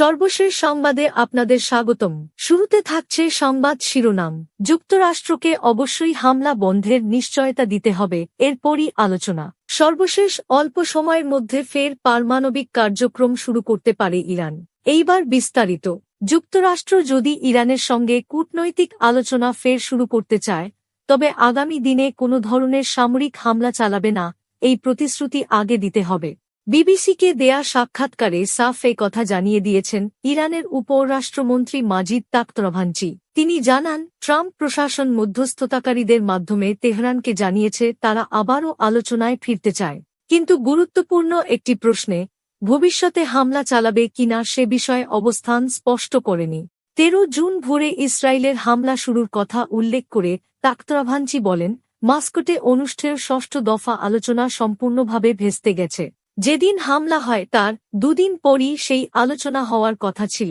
সর্বশেষ সংবাদে আপনাদের স্বাগতম। শুরুতে থাকছে সংবাদ শিরোনাম। যুক্তরাষ্ট্রকে অবশ্যই হামলা বন্ধের নিশ্চয়তা দিতে হবে, এরপরই আলোচনা। সর্বশেষ অল্প সময়ের মধ্যে ফের পারমাণবিক কার্যক্রম শুরু করতে পারে ইরান। এইবার বিস্তারিত। যুক্তরাষ্ট্র যদি ইরানের সঙ্গে কূটনৈতিক আলোচনা ফের শুরু করতে চায়, তবে আগামী দিনে কোনো ধরনের সামরিক হামলা চালাবে না, এই প্রতিশ্রুতি আগে দিতে হবে। বিবিসিকে দেয়া সাক্ষাৎকারে সাফ এ কথা জানিয়ে দিয়েছেন ইরানের উপরাষ্ট্রমন্ত্রী মাজিদ তাকতরভাঞ্চি তিনি জানান, ট্রাম্প প্রশাসন মধ্যস্থতাকারীদের মাধ্যমে তেহরানকে জানিয়েছে তারা আবারও আলোচনায় ফিরতে চায়। কিন্তু গুরুত্বপূর্ণ একটি প্রশ্নে, ভবিষ্যতে হামলা চালাবে কিনা সে বিষয়ে অবস্থান স্পষ্ট করেনি। তেরো জুন ভোরে ইসরায়েলের হামলা শুরুর কথা উল্লেখ করে তাক্তরাভাঞ্চি বলেন, মাস্কোটে অনুষ্ঠেয় ষষ্ঠ দফা আলোচনা সম্পূর্ণভাবে ভেস্তে গেছে। যেদিন হামলা হয় তার দুদিন পরই সেই আলোচনা হওয়ার কথা ছিল।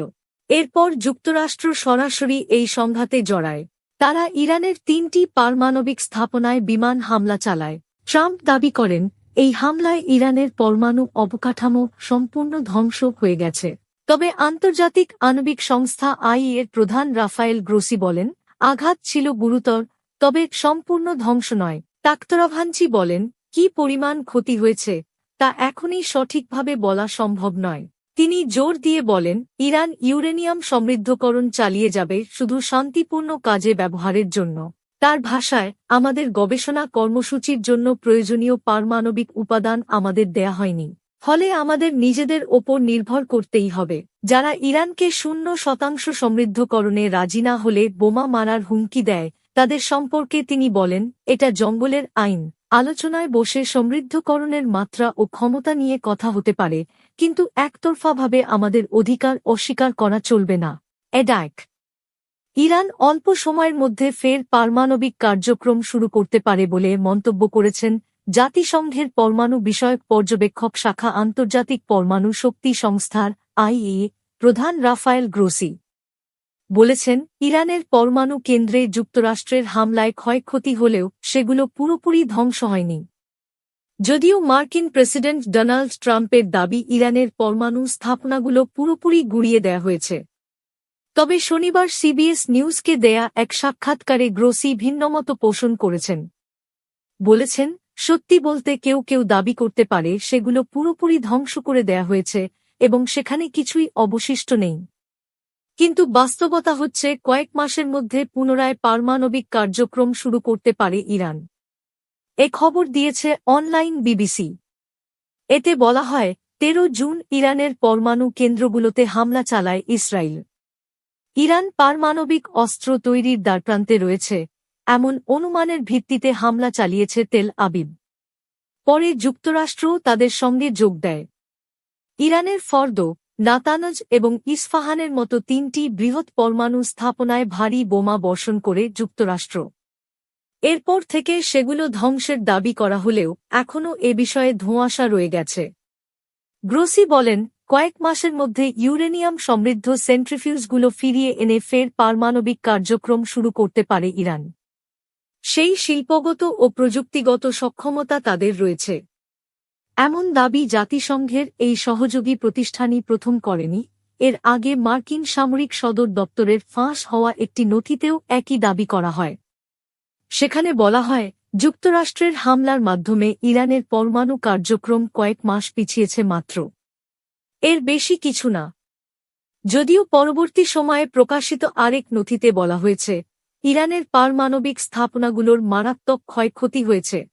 এরপর যুক্তরাষ্ট্র সরাসরি এই সংঘাতে জড়ায়। তারা ইরানের তিনটি পারমাণবিক স্থাপনায় বিমান হামলা চালায়। ট্রাম্প দাবি করেন, এই হামলায় ইরানের পরমাণু অবকাঠামো সম্পূর্ণ ধ্বংস হয়ে গেছে। তবে আন্তর্জাতিক আণবিক সংস্থা আই এর প্রধান রাফায়েল গ্রোসি বলেন, আঘাত ছিল গুরুতর, তবে সম্পূর্ণ ধ্বংস নয়। তাক্তরাভাঞ্চি বলেন, কি পরিমাণ ক্ষতি হয়েছে তা এখনই সঠিকভাবে বলা সম্ভব নয়। তিনি জোর দিয়ে বলেন, ইরান ইউরেনিয়াম সমৃদ্ধকরণ চালিয়ে যাবে শুধু শান্তিপূর্ণ কাজে ব্যবহারের জন্য। তার ভাষায়, আমাদের গবেষণা কর্মসূচির জন্য প্রয়োজনীয় পারমাণবিক উপাদান আমাদের দেয়া হয়নি। ফলে আমাদের নিজেদের ওপর নির্ভর করতেই হবে। যারা ইরানকে শূন্য শতাংশ সমৃদ্ধকরণে রাজি না হলে বোমা মারার হুমকি দেয়, তাদের সম্পর্কে তিনি বলেন, এটা জঙ্গলের আইন। আলোচনায় বসে সমৃদ্ধকরণের মাত্রা ও ক্ষমতা নিয়ে কথা হতে পারে, কিন্তু একতরফাভাবে আমাদের অধিকার অস্বীকার করা চলবে না। এডাক ইরান অল্প সময়ের মধ্যে ফের পারমাণবিক কার্যক্রম শুরু করতে পারে বলে মন্তব্য করেছেন জাতিসংঘের পরমাণু বিষয়ক পর্যবেক্ষক শাখা আন্তর্জাতিক পরমাণু শক্তি সংস্থার আইএ প্রধান রাফায়েল গ্রোসি। বলেছেন, ইরানের পরমাণু কেন্দ্রে যুক্তরাষ্ট্রের হামলায় ক্ষয়ক্ষতি হলেও সেগুলো পুরোপুরি ধ্বংস হয়নি। যদিও মার্কিন প্রেসিডেন্ট ডোনাল্ড ট্রাম্পের দাবি ইরানের পরমাণু স্থাপনাগুলো পুরোপুরি গুড়িয়ে দেয়া হয়েছে। তবে শনিবার সিবিএস নিউজকে দেয়া এক সাক্ষাৎকারে গ্রোসি ভিন্নমত পোষণ করেছেন। বলেছেন, সত্যি বলতে কেউ কেউ দাবি করতে পারে সেগুলো পুরোপুরি ধ্বংস করে দেয়া হয়েছে এবং সেখানে কিছুই অবশিষ্ট নেই। কিন্তু বাস্তবতা হচ্ছে কয়েক মাসের মধ্যে পুনরায় পারমাণবিক কার্যক্রম শুরু করতে পারে ইরান। এ খবর দিয়েছে অনলাইন বিবিসি। এতে বলা হয়, তেরো জুন ইরানের পরমাণু কেন্দ্রগুলোতে হামলা চালায় ইসরায়েল। ইরান পারমাণবিক অস্ত্র তৈরির দ্বারপ্রান্তে রয়েছে, এমন অনুমানের ভিত্তিতে হামলা চালিয়েছে তেল আবিব। পরে যুক্তরাষ্ট্র তাদের সঙ্গে যোগ দেয়। ইরানের ফর্দ নাতানজ এবং ইস্ফাহানের মতো তিনটি বৃহৎ পরমাণু স্থাপনায় ভারী বোমা বর্ষণ করে যুক্তরাষ্ট্র। এরপর থেকে সেগুলো ধ্বংসের দাবি করা হলেও এখনও এ বিষয়ে ধোঁয়াশা রয়ে গেছে। গ্রোসি বলেন, কয়েক মাসের মধ্যে ইউরেনিয়াম সমৃদ্ধ সেন্ট্রিফিউজগুলো ফিরিয়ে এনে ফের পারমাণবিক কার্যক্রম শুরু করতে পারে ইরান। সেই শিল্পগত ও প্রযুক্তিগত সক্ষমতা তাদের রয়েছে। এমন দাবি জাতিসংঘের এই সহযোগী প্রতিষ্ঠানই প্রথম করেনি। এর আগে মার্কিন সামরিক সদর দপ্তরের ফাঁস হওয়া একটি নথিতেও একই দাবি করা হয়। সেখানে বলা হয়, যুক্তরাষ্ট্রের হামলার মাধ্যমে ইরানের পরমাণু কার্যক্রম কয়েক মাস পিছিয়েছে মাত্র। এর বেশি কিছু না। যদিও পরবর্তী সময়ে প্রকাশিত আরেক নথিতে বলা হয়েছে, ইরানের পারমাণবিক স্থাপনাগুলোর মারাত্মক ক্ষয়ক্ষতি হয়েছে।